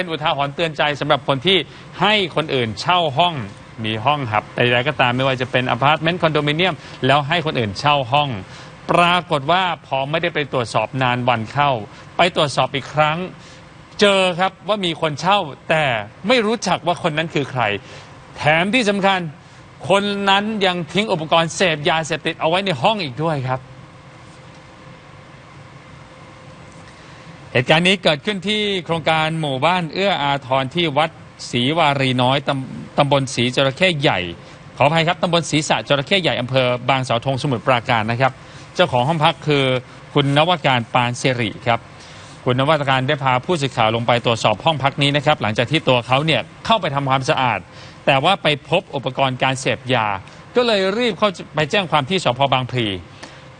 เป็นอุทาหรณ์เตือนใจสำหรับคนที่ให้คนอื่นเช่าห้องมีห้องครับแต่ใดๆก็ตามไม่ว่าจะเป็นอพาร์ตเมนต์คอนโดมิเนียม แล้วให้คนอื่นเช่าห้อง ปรากฏว่าพอไม่ได้ไปตรวจสอบนานวันเข้า ไปตรวจสอบอีกครั้ง เจอครับว่ามีคนเช่า แต่ไม่รู้จักว่าคนนั้นคือใคร แถมที่สำคัญ คนนั้นยังทิ้งอุปกรณ์เสพยาเสพติดเอาไว้ในห้องอีกด้วยครับ เหตุการณ์นี้เกิดขึ้นที่โครงการหมู่บ้านเอื้ออาทรที่วัดศรีวารีน้อยตำตำบลศรีจระเข้ใหญ่ ขออภัยครับตำบลศรีสะจระเข้ใหญ่อำเภอบางสาวธงสมุทรปราการนะครับ เจ้าของห้องพักคือคุณนวการปานเสริครับคุณนวัตการได้พาผู้สื่อข่าวลงไปตรวจสอบห้องพักนี้นะครับ หลังจากที่ตัวเขาเนี่ยเข้าไปทำความสะอาด แต่ว่าไปพบอุปกรณ์การเสพยา ก็เลยรีบเข้าไปแจ้งความที่สพบางพลี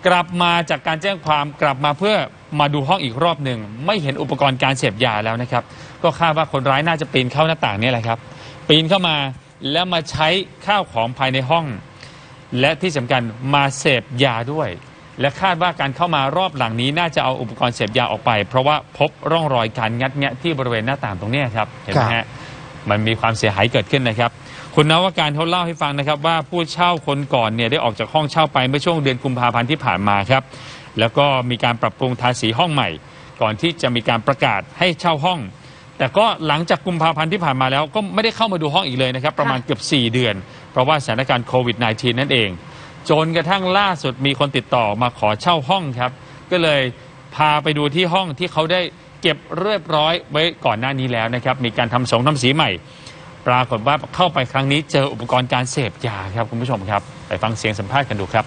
กลับมาจากการแจ้งความกลับมาเพื่อมาดูห้องอีกรอบหนึ่งไม่เห็นอุปกรณ์การเสพยาแล้วนะครับ ก็คาดว่าคนร้ายน่าจะปีนเข้าหน้าต่างนี่แหละครับ ปีนเข้ามาแล้วมาใช้ข้าวของภายในห้อง และที่สำคัญมาเสพยาด้วย และคาดว่าการเข้ามารอบหลังนี้น่าจะเอาอุปกรณ์เสพยาออกไป เพราะว่าพบร่องรอยการงัดแงะที่บริเวณหน้าต่างตรงนี้ครับเห็นไหมฮะมันมีความเสียหายเกิดขึ้นนะครับ คุณนวการเขาเล่าให้ฟังนะครับว่าผู้เช่าคนก่อนเนี่ยได้ออกจากห้องเช่าไปเมื่อช่วงเดือนกุมภาพันธ์ที่ผ่านมาครับ แล้วก็มีการปรับปรุงทาสีห้องใหม่ ก่อนที่จะมีการประกาศให้เช่าห้อง แต่ก็หลังจากกุมภาพันธ์ที่ผ่านมาแล้วก็ไม่ได้เข้ามาดูห้องอีกเลยนะครับ ประมาณเกือบ 4 เดือน เพราะว่าสถานการณ์โควิด -19 นั่นเอง จนกระทั่งล่าสุดมีคนติดต่อมาขอเช่าห้องครับ ก็เลยพาไปดูที่ห้องที่เขาได้เก็บเรียบร้อยไว้ก่อนหน้านี้แล้วนะครับมีการทำสงทำสีใหม่ ปรากฏว่าเข้าไปครั้งนี้เจออุปกรณ์การเสพยาครับคุณผู้ชมครับ ไปฟังเสียงสัมภาษณ์กันดูครับ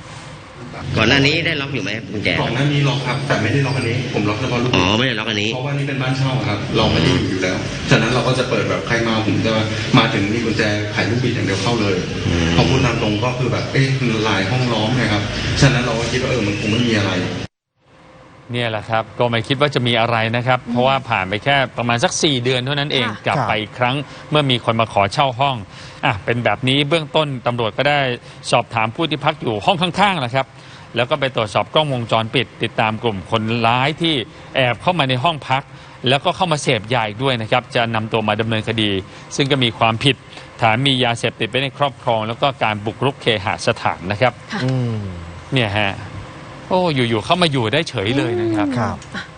ก่อนหน้านี้ได้ล็อกอยู่ไหมกุญแจก่อนหน้านี้ล็อกครับแต่ไม่ได้ล็อกอันนี้ ผมล็อกเฉพาะลูกอ๋อไม่ได้ล็อกอันนี้ เพราะว่านี่เป็นบ้านเช่าครับ เราไม่ได้อยู่อยู่แล้วฉะนั้นเราก็จะเปิดแบบใครมาผมจะมาถึงมีกุญแจไขลูกบิดอย่างเดียวเข้าเลยอืม พอพูดตามตรงก็คือแบบเอ๊ะหลายห้องล้อมไงครับฉะนั้นเราก็คิดว่าเออมันคงไม่มีอะไร เนี่ยแหละครับ ก็ไม่คิดว่าจะมีอะไรนะครับ เพราะว่าผ่านไปแค่ประมาณสัก 4 เดือนเท่านั้นเองค่ะกลับไปอีกครั้งเมื่อมีคนมาขอเช่าห้องอะเป็นแบบนี้เบื้องต้นตำรวจก็ได้สอบถามผู้ที่พักอยู่ห้องข้างๆแหละครับ แล้วก็ไปตรวจสอบกล้องวงจรปิด ติดตามกลุ่มคนร้ายที่แอบเข้ามาในห้องพัก แล้วก็เข้ามาเสพยาอีกด้วยนะครับ จะนำตัวมาดำเนินคดี ซึ่งก็มีความผิดฐานมียาเสพติดไว้ในครอบครอง แล้วก็การบุกรุกเคหสถานนะครับ อืม เนี่ยฮะ โอ้อยู่ๆเข้ามาอยู่ได้เฉยเลยนะครับ ครับ